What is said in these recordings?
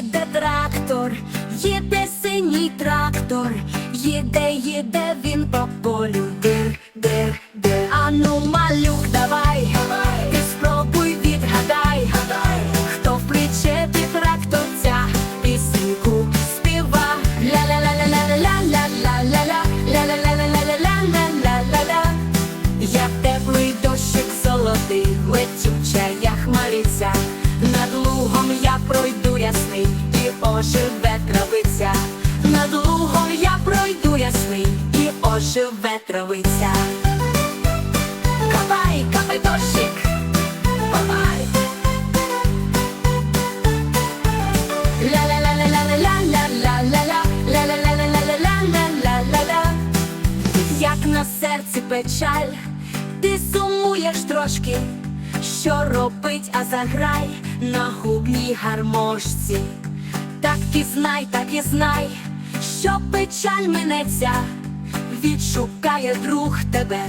їде трактор, їде синій трактор, їде, їде він по полю. над лугом я пройду ясний, і оживе травиця, над лугом я пройду ясний, і оживе травиця. Капай, капай дощик, капай. Як на серці печаль, ти сумуєш трошки що робить, а заграй на губній гармошці. Так і знай, так і знай, що печаль минеться, відшукає друг тебе,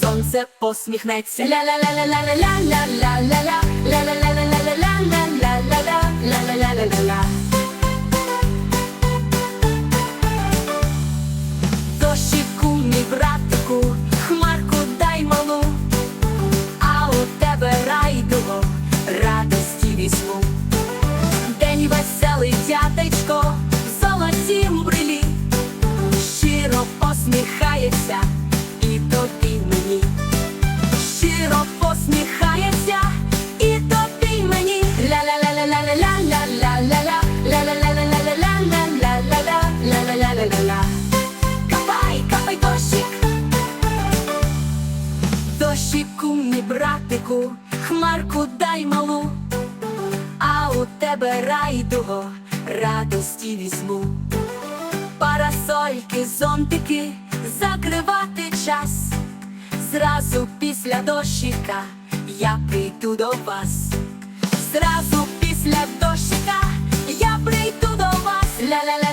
сонце посміхнеться. Ля-ля-ля-ля-ля-ля-ля-ля-ля-ля, Дощику, мій братику, хмарку дай малу, а у тебе райдуго радості візьму. Парасольки, зонтики закривати час. Зразу після дощика я прийду до вас. Зразу після дощика я прийду до вас. Ля-ля-ля.